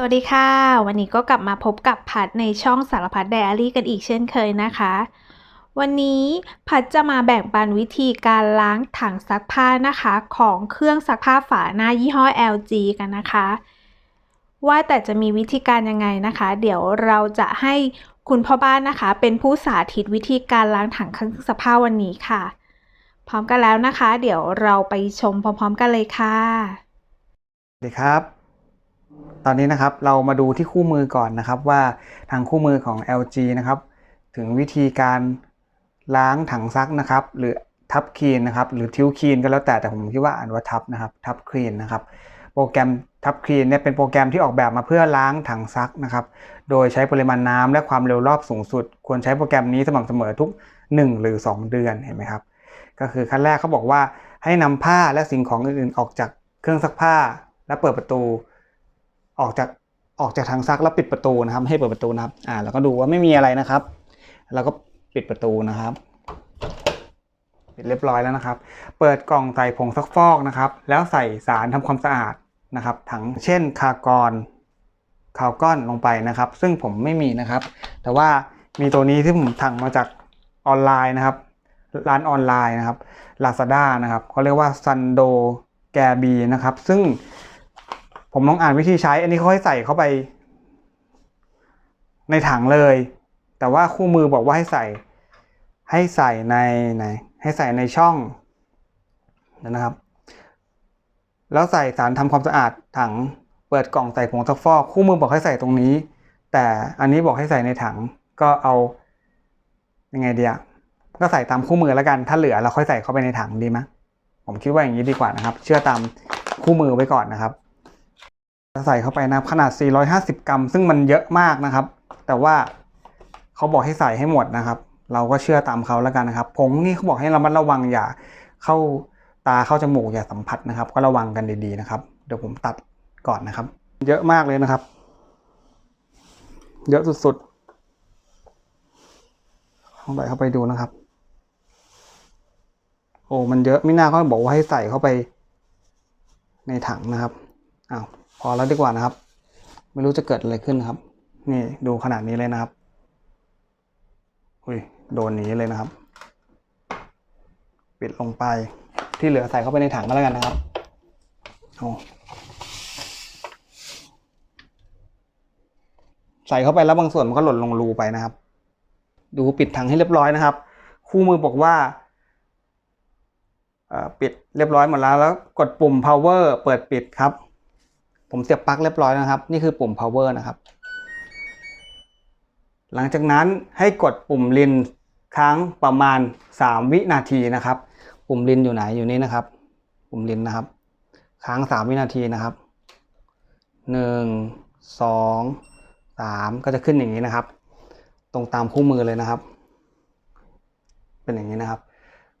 สวัสดีค่ะ วันนี้ก็กลับมาพบกับพัดในช่องสารพัดไดอารี่กันอีกเช่นเคยนะคะ วันนี้พัดจะมาแบ่งปันวิธีการล้างถังซักผ้านะคะ ของเครื่องซักผ้าฝาหน้ายี่ห้อ LG กันนะคะ ว่าแต่จะมีวิธีการยังไงนะคะ เดี๋ยวเราจะให้คุณพ่อบ้านนะคะ เป็นผู้สาธิตวิธีการล้างถังเครื่องซักผ้าวันนี้ค่ะ พร้อมกันแล้วนะคะ เดี๋ยวเราไปชมพร้อม ๆ กันเลยค่ะสวัสดีครับ ตอนนี้นะครับเรามาดูที่คู่มือก่อนนะครับว่าทางคู่มือของ LG นะครับถึงวิธีการล้างถังซักนะครับ หรือทับคลีนนะครับหรือทิวคลีนก็แล้วแต่แต่ผมคิดว่าอ่านว่าทับนะครับทับคลีนนะครับโปรแกรมทับคลีนเนี่ยเป็นโปรแกรมที่ออกแบบมาเพื่อล้างถังซักนะครับโดยใช้ปริมาณน้ำและความเร็วรอบสูงสุด ควรใช้โปรแกรมนี้สม่ำเสมอทุก 1 หรือ 2 เดือนเห็นไหมครับก็คือขั้นแรกเขาบอกว่าให้นำผ้าและสิ่งของอื่นๆออกจากเครื่องซักผ้าและเปิดประตู ออกจากออกจากทางซักแล้วปิดประตูนะครับ ให้เปิดประตูนะครับ อ่า แล้วก็ดูว่าไม่มีอะไรนะครับ แล้วก็ปิดประตูนะครับ ปิดเรียบร้อยแล้วนะครับ เปิดกล่องใส่ผงซักฟอกนะครับ แล้วใส่สารทำความสะอาดนะครับ ถังเช่นคากรคาวก้อนลงไปนะครับ ซึ่งผมไม่มีนะครับ แต่ว่ามีตัวนี้ที่ผมสั่งมาจากออนไลน์นะครับ ร้านออนไลน์นะครับ Lazada นะครับเขาเรียกว่า Sando g a b y นะครับ ซึ่ง ผมลองอ่านวิธีใช้ อันนี้เขาให้ใส่เข้าไป ในถังเลย แต่ว่าคู่มือบอกว่าให้ใส่ ให้ใส่ในไหนให้ใส่ในช่องนะครับ แล้วใส่สารทำความสะอาดถังเปิดกล่องใส่ผงซักฟอกคู่มือบอกให้ใส่ตรงนี้ แต่อันนี้บอกให้ใส่ในถังก็เอายังไงเดีอะก็ใส่ตามคู่มือแล้วกัน ถ้าเหลือเราค่อยใส่เข้าไปในถังดีไหมผมคิดว่าอย่างนี้ดีกว่านะครับ เชื่อตามคู่มือไว้ก่อนนะครับ ใส่เข้าไปนะครับขนาด 450 กรัม ซึ่งมันเยอะมากนะครับ แต่ว่าเขาบอกให้ใส่ให้หมดนะครับ เราก็เชื่อตามเขาแล้วกันนะครับผงนี่เขาบอกให้ระมัดระวังอย่าเข้าตาเข้าจมูกอย่าสัมผัสนะครับ ก็ระวังกันดีๆนะครับ เดี๋ยวผมตัดก่อนนะครับ เยอะมากเลยนะครับ เยอะสุดๆลองใส่เข้าไปดูนะครับ โอ้มันเยอะไม่น่าเขาบอกว่าให้ใส่เข้าไปในถังนะครับ อ้าวพอแล้วดีกว่านะครับ ไม่รู้จะเกิดอะไรขึ้นครับ นี่ดูขนาดนี้เลยนะครับอุ้ยโดนหนี้เลยนะครับ ปิดลงไปที่เหลือใส่เข้าไปในถังก็แล้วกันนะครับโอ้ใส่เข้าไปแล้วบางส่วนมันก็หล่นลงรูไปนะครับ ดูปิดถังให้เรียบร้อยนะครับ คู่มือบอกว่าปิดเรียบร้อยหมดแล้วแล้วกดปุ่ม power เปิดปิดครับ ผมเสียบปลั๊กเรียบร้อยนะครับ นี่คือปุ่ม power นะครับ หลังจากนั้นให้กดปุ่มลินค้างประมาณ 3 วินาทีนะครับ ปุ่มลินอยู่ไหนอยู่นี่นะครับ ปุ่มลินนะครับ ค้าง 3 วินาทีนะครับ 1 2 3 ก็จะขึ้นอย่างนี้นะครับ ตรงตามคู่มือเลยนะครับ เป็นอย่างนี้นะครับ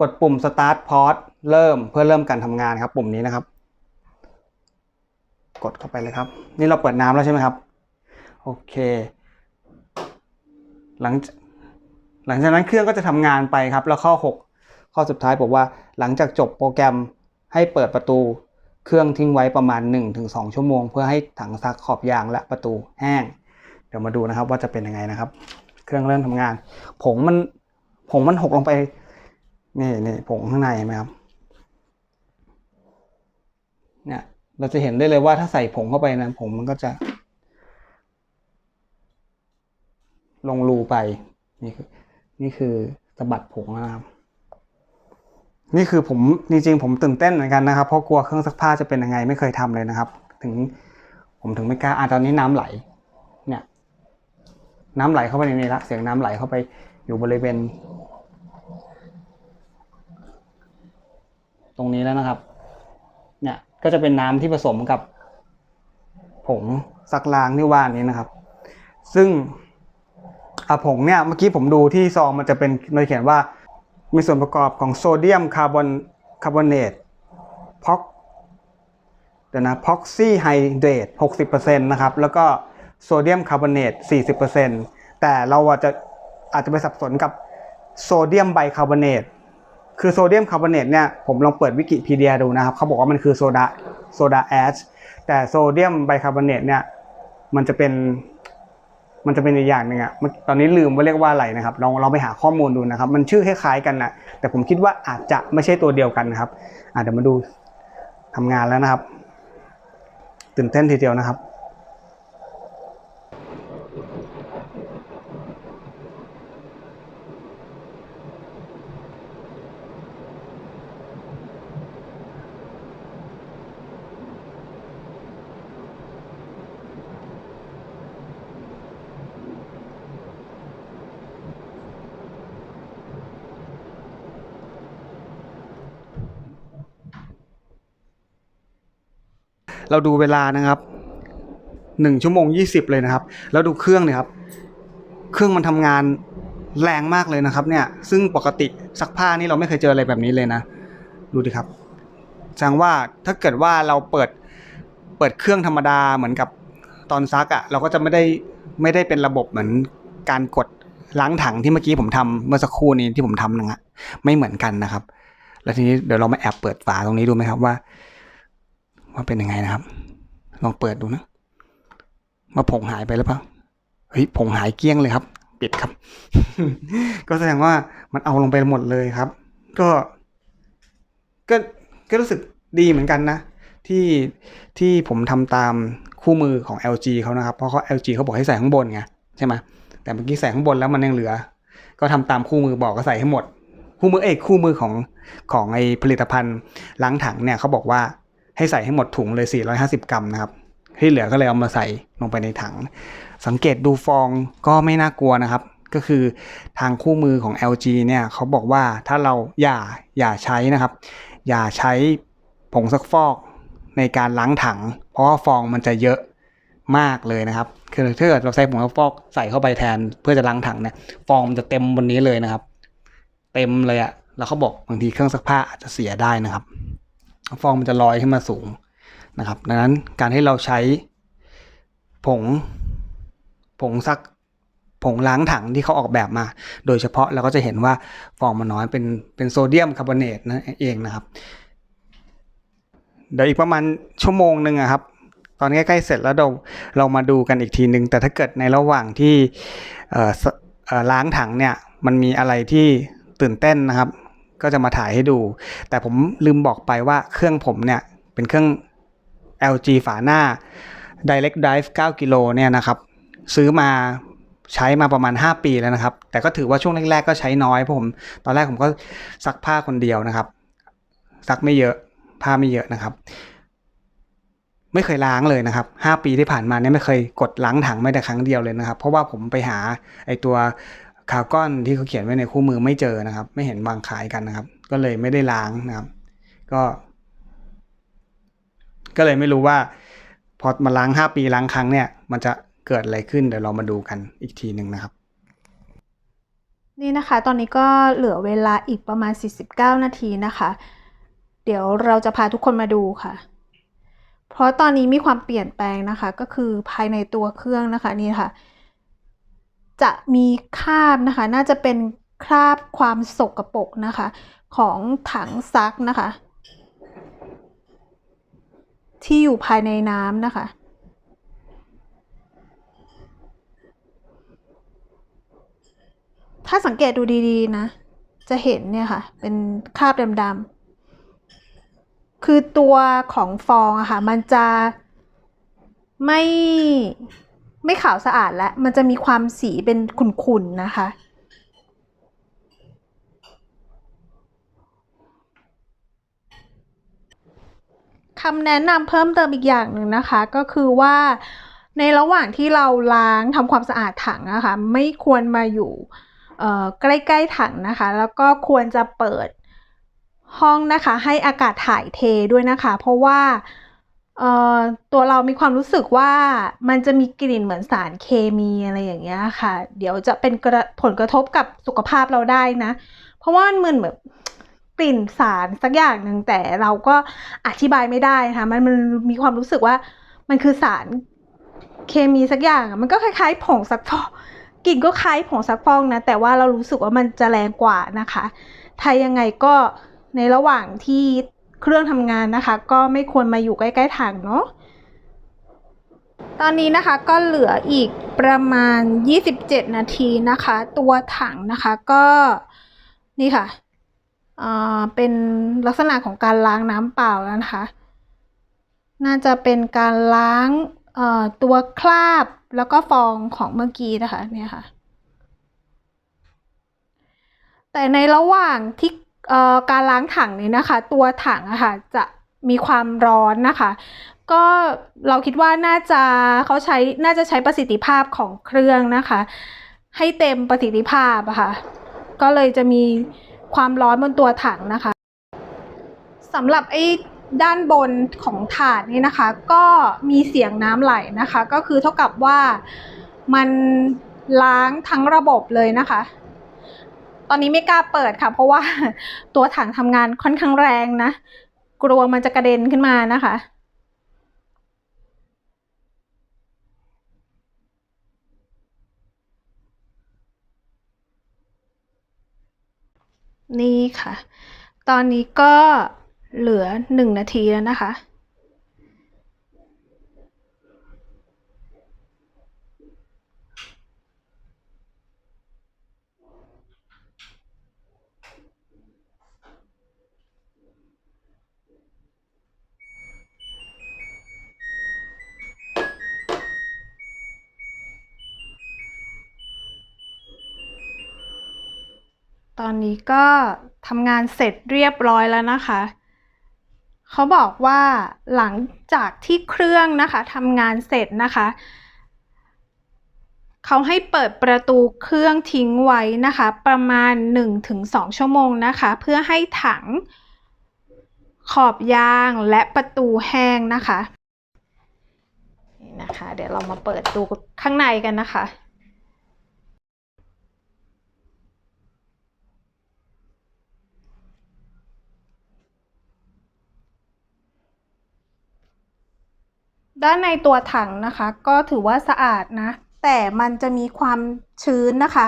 กดปุ่ม start pause เริ่มเพื่อเริ่มการทำงานครับ ปุ่มนี้นะครับ กดเข้าไปเลยครับ นี่เราเปิดน้ำแล้วใช่ไหมครับ โอเค หลังหลังจากนั้นเครื่องก็จะทำงานไปครับ แล้วข้อ 6 ข้อสุดท้ายบอกว่าหลังจากจบโปรแกรมให้เปิดประตูเครื่องทิ้งไว้ประมาณ 1-2 ชั่วโมง เพื่อให้ถังซักขอบยางและประตูแห้ง เดี๋ยวมาดูนะครับว่าจะเป็นยังไงนะครับ เครื่องเริ่มทำงาน ผงมันผงมันหกลงไป นี่นี่ผงข้างในเห็นไหมครับเนี่ย เราจะเห็นได้เลยว่าถ้าใส่ผงเข้าไปนะผงมันก็จะ ลงรูไป นี่คือนี่คือสะบัดผงนะครับนี่คือผมจริงๆผมตื่นเต้นเหมือนกันนะครับเพราะกลัวเครื่องซักผ้าจะเป็นยังไงไม่เคยทำเลยนะครับ ถึงผมถึงไม่กล้าอ่าตอนนี้น้ำไหล เนี่ย น้ำไหลเข้าไปในนี้ละเสียงน้ำไหลเข้าไปอยู่บริเวณ ตรงนี้แล้วนะครับ ก็จะเป็นน้ำที่ผสมกับ ผงซักล้างที่ว่านี้นะครับ ซึ่งอผงเนี่ยเมื่อกี้ผมดูที่ซองมันจะเป็นมันเขียนว่า มีส่วนประกอบของโซเดียมคาร์บอนคาร์บอเนตพ็อกเดี๋ยวนะพ็อกซี่ไฮเดรต60%นะครับ แล้วก็โซเดียมคาร์บอเนต40%แต่เราอาจจะอาจจะไปสับสนกับโซเดียมไบคาร์บอเนต คือโซเดียมคาร์บอเนตเนี่ยผมลองเปิดวิกิพีเดียดูนะครับเขาบอกว่ามันคือโซดาโซดาแอชแต่โซเดียมไบคาร์บอเนตเนี่ยมันจะเป็นมันจะเป็นอีกอย่างหนึ่งอะตอนนี้ลืมว่าเรียกว่าอะไรนะครับ ลองเราไปหาข้อมูลดูนะครับ มันชื่อคล้ายๆกันนะแต่ผมคิดว่าอาจจะไม่ใช่ตัวเดียวกันนะครับอาจจะเดี๋ยวมาดูทำงานแล้วนะครับ ตื่นเต้นทีเดียวนะครับ เราดูเวลานะครับหนึ่งชั่วโมงยี่สิบเลยนะครับ แล้วดูเครื่องเนี่ยครับ เครื่องมันทำงานแรงมากเลยนะครับ เนี่ย ซึ่งปกติซักผ้านี่เราไม่เคยเจออะไรแบบนี้เลยนะ ดูดิครับแสดงว่าถ้าเกิดว่าเราเปิดเปิดเครื่องธรรมดาเหมือนกับตอนซักอะ่ะ เราก็จะไม่ได้ไม่ได้เป็นระบบเหมือนการกดล้างถังที่เมื่อกี้ผมทำเมื่อสักครู่นี้ที่ผมทำนะฮะไม่เหมือนกันนะครับ แล้วทีนี้เดี๋ยวเรามาแอบเปิดฝาตรงนี้ดูไหมครับว่า ว่าเป็นยังไงนะครับ ลองเปิดดูนะว่าผงหายไปหรือเปล่าเฮ้ยผงหายเกลี้ยงเลยครับ ปิดครับ ก็แสดงว่ามันเอาลงไปหมดเลยครับ ก็ ก็ก็รู้สึกดีเหมือนกันนะ ที่ที่ผมทำตามคู่มือของ LG เขานะครับ เพราะเขา LG เขาบอกให้ใส่ข้างบนไงใช่ไหมแต่เมื่อกี้ใส่ข้างบนแล้วมันยังเหลือ ก็ทำตามคู่มือบอกก็ใส่ให้หมด คู่มือเอกคู่มือของของไอผลิตภัณฑ์ล้างถังเนี่ยเขาบอกว่า ให้ใส่ให้หมดถุงเลย 450 กรัมนะครับ ที่เหลือก็เลยเอามาใส่ลงไปในถัง สังเกตดูฟองก็ไม่น่ากลัวนะครับ ก็คือทางคู่มือของ LG เนี่ยเขาบอกว่าถ้าเราอย่าอย่าใช้นะครับ อย่าใช้ผงซักฟอกในการล้างถัง เพราะว่าฟองมันจะเยอะมากเลยนะครับ คือถ้าเกิดเราใส่ผงซักฟอกใส่เข้าไปแทนเพื่อจะล้างถังเนี่ยฟองมันจะเต็มบนนี้เลยนะครับ เต็มเลยอะแล้วเขาบอกบางทีเครื่องซักผ้าอาจจะเสียได้นะครับ ฟองมันจะลอยขึ้นมาสูงนะครับ ดังนั้นการให้เราใช้ผงผงซักผงล้างถังที่เขาออกแบบมา โดยเฉพาะเราก็จะเห็นว่าฟองมันน้อยเป็นเป็นโซเดียมคาร์บอเนตนั่นเองนะครับ เดี๋ยวอีกประมาณชั่วโมงหนึ่งอะครับ ตอนใกล้ๆเสร็จแล้วเราเรามาดูกันอีกทีหนึ่งแต่ถ้าเกิดในระหว่างที่ล้างถังเนี่ยมันมีอะไรที่ตื่นเต้นนะครับ ก็จะมาถ่ายให้ดู แต่ผมลืมบอกไปว่าเครื่องผมเนี่ยเป็นเครื่อง LG ฝาหน้า Direct Drive 9 กิโลเนี่ยนะครับ ซื้อมาใช้มาประมาณ 5 ปีแล้วนะครับ แต่ก็ถือว่าช่วงแรกๆก็ใช้น้อยเพราะผม ตอนแรกผมก็ซักผ้าคนเดียวนะครับ ซักไม่เยอะผ้าไม่เยอะนะครับ ไม่เคยล้างเลยนะครับ 5 ปีที่ผ่านมาเนี่ยไม่เคยกดล้างถังไม่แต่ครั้งเดียวเลยนะครับ เพราะว่าผมไปหาไอตัว คาร์ก้อนที่เขาเขียนไว้ในคู่มือไม่เจอนะครับ ไม่เห็นวางขายกันนะครับ ก็เลยไม่ได้ล้างนะครับ ก็ ก็เลยไม่รู้ว่า พอมาล้าง 5 ปีล้างครั้งเนี่ย มันจะเกิดอะไรขึ้นเดี๋ยวเรามาดูกันอีกทีหนึ่งนะครับ นี่นะคะ ตอนนี้ก็เหลือเวลาอีกประมาณ 49 นาทีนะคะ เดี๋ยวเราจะพาทุกคนมาดูค่ะเพราะตอนนี้มีความเปลี่ยนแปลงนะคะ ก็คือภายในตัวเครื่องนะคะนี่ค่ะ จะมีคราบนะคะ น่าจะเป็นคราบความสกปรกนะคะ ของถังซักนะคะ ที่อยู่ภายในน้ำนะคะถ้าสังเกตดูดีๆนะ จะเห็นเนี่ยค่ะ เป็นคราบดำๆ คือตัวของฟองอะค่ะ มันจะไม่ ไม่ขาวสะอาดแล้ว มันจะมีความสีเป็นขุ่นๆนะคะ คำแนะนำเพิ่มเติมอีกอย่างหนึ่งนะคะ ก็คือว่าในระหว่างที่เราล้างทำความสะอาดถังนะคะ ไม่ควรมาอยู่ใกล้ ๆ ถังนะคะ แล้วก็ควรจะเปิดห้องนะคะ ให้อากาศถ่ายเทด้วยนะคะ เพราะว่า ตัวเรามีความรู้สึกว่ามันจะมีกลิ่นเหมือนสารเคมีอะไรอย่างเงี้ยค่ะ เดี๋ยวจะเป็นผลกระทบกับสุขภาพเราได้นะ เพราะว่ามันเหมือนแบบกลิ่นสารสักอย่างหนึ่งแต่เราก็อธิบายไม่ได้นะคะมันมันมีความรู้สึกว่ามันคือสารเคมีสักอย่างมันก็คล้ายๆผงซักฟอกกลิ่นก็คล้ายผงซักฟอกนะ แต่ว่าเรารู้สึกว่ามันจะแรงกว่านะคะถ้ายังไงก็ในระหว่างที่ เครื่องทำงานนะคะ ก็ไม่ควรมาอยู่ใกล้ๆถังเนาะตอนนี้นะคะก็เหลืออีกประมาณ 27 นาทีนะคะ ตัวถังนะคะก็นี่ค่ะเป็นลักษณะของการล้างน้ำเปล่าแล้วนะคะ น่าจะเป็นการล้างตัวคราบแล้วก็ฟองของเมื่อกี้นะคะเนี่ยค่ะ แต่ในระหว่างที่ การล้างถังนี้นะคะ ตัวถังอะค่ะจะมีความร้อนนะคะ ก็เราคิดว่าน่าจะเขาใช้น่าจะใช้ประสิทธิภาพของเครื่องนะคะ ให้เต็มประสิทธิภาพอะค่ะก็เลยจะมีความร้อนบนตัวถังนะคะสำหรับไอ้ด้านบนของถาดนี้นะคะ ก็มีเสียงน้ำไหลนะคะ ก็คือเท่ากับว่ามันล้างทั้งระบบเลยนะคะ ตอนนี้ไม่กล้าเปิดค่ะ เพราะว่าตัวถังทำงานค่อนข้างแรงนะ กลัวมันจะกระเด็นขึ้นมานะคะนี่ค่ะ ตอนนี้ก็เหลือหนึ่งนาทีแล้วนะคะ ตอนนี้ก็ทำงานเสร็จเรียบร้อยแล้วนะคะ เขาบอกว่าหลังจากที่เครื่องนะคะทำงานเสร็จนะคะ เขาให้เปิดประตูเครื่องทิ้งไว้นะคะ ประมาณ 1-2 ชั่วโมงนะคะ เพื่อให้ถังขอบยางและประตูแห้งนะคะนี่นะคะ เดี๋ยวเรามาเปิดดูข้างในกันนะคะ ด้านในตัวถังนะคะ ก็ถือว่าสะอาดนะ แต่มันจะมีความชื้นนะคะ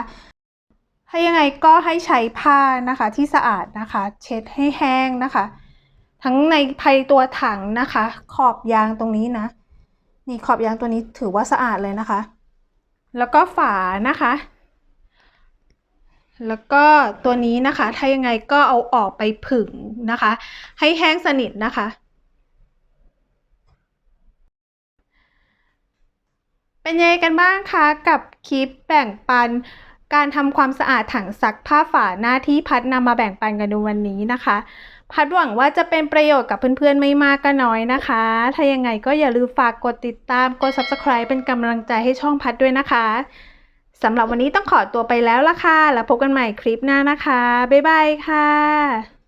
ถ้ายังไงก็ให้ใช้ผ้านะคะที่สะอาดนะคะ เช็ดให้แห้งนะคะ ทั้งในภายตัวถังนะคะ ขอบยางตรงนี้นะ นี่ขอบยางตัวนี้ถือว่าสะอาดเลยนะคะ แล้วก็ฝานะคะ แล้วก็ตัวนี้นะคะ ถ้ายังไงก็เอาออกไปผึ่งนะคะ ให้แห้งสนิทนะคะ เป็นยังไงกันบ้างคะกับคลิปแบ่งปัน การทำความสะอาดถังซักผ้าฝาหน้าที่พัดนำมาแบ่งปันกันในวันนี้นะคะ พัดหวังว่าจะเป็นประโยชน์กับเพื่อนๆ ไม่มากก็น้อยนะคะ ถ้ายังไงก็อย่าลืมฝากกดติดตามกด subscribe เป็นกำลังใจให้ช่องพัดด้วยนะคะสำหรับวันนี้ต้องขอตัวไปแล้วละค่ะ แล้วพบกันใหม่คลิปหน้านะคะ บ๊ายบายค่ะ